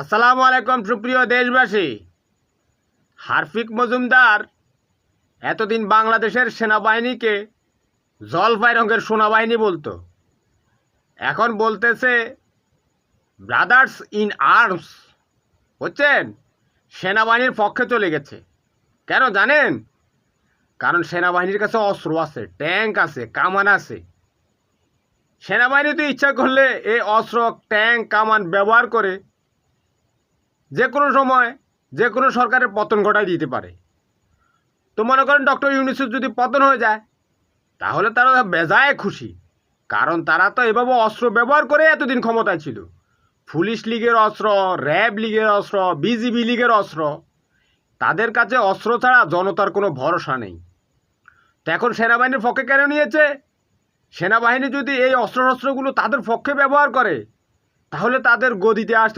আসসালামু আলাইকুম, সুপ্রিয় দেশবাসী। হারফিক মজুমদার এতদিন বাংলাদেশের সেনাবাহিনীকে জলপাই রঙের সেনাবাহিনী বলতো। এখন বলতেছে ব্রাদার্স ইন আর্মস বুঝছেন? সেনাবাহিনীর পক্ষে চলে গেছে। কেন জানেন? কারণ সেনাবাহিনীর কাছে অস্ত্র আছে, ট্যাঙ্ক আছে, কামান আছে। সেনাবাহিনী তো ইচ্ছা করলে এই অস্ত্র, ট্যাঙ্ক, কামান ব্যবহার করে যে কোনো সময়, যে কোনো সরকারের পতন ঘটাই দিতে পারে। তো মনে করেন ডক্টর ইউনিসেফ যদি পতন হয়ে যায়, তাহলে তারা বেজায় খুশি। কারণ তারা তো এভাবে অস্ত্র ব্যবহার করে এতদিন ক্ষমতায় ছিল। পুলিশ লীগের অস্ত্র, র্যাব লীগের অস্ত্র, বিজিবি লীগের অস্ত্র, তাদের কাছে অস্ত্র ছাড়া জনতার কোনো ভরসা নেই। তো এখন সেনাবাহিনীর পক্ষে কেন নিয়েছে? সেনাবাহিনী যদি এই অস্ত্র শস্ত্রগুলো তাদের পক্ষে ব্যবহার করে, তাহলে তাদের গদিতে আসতে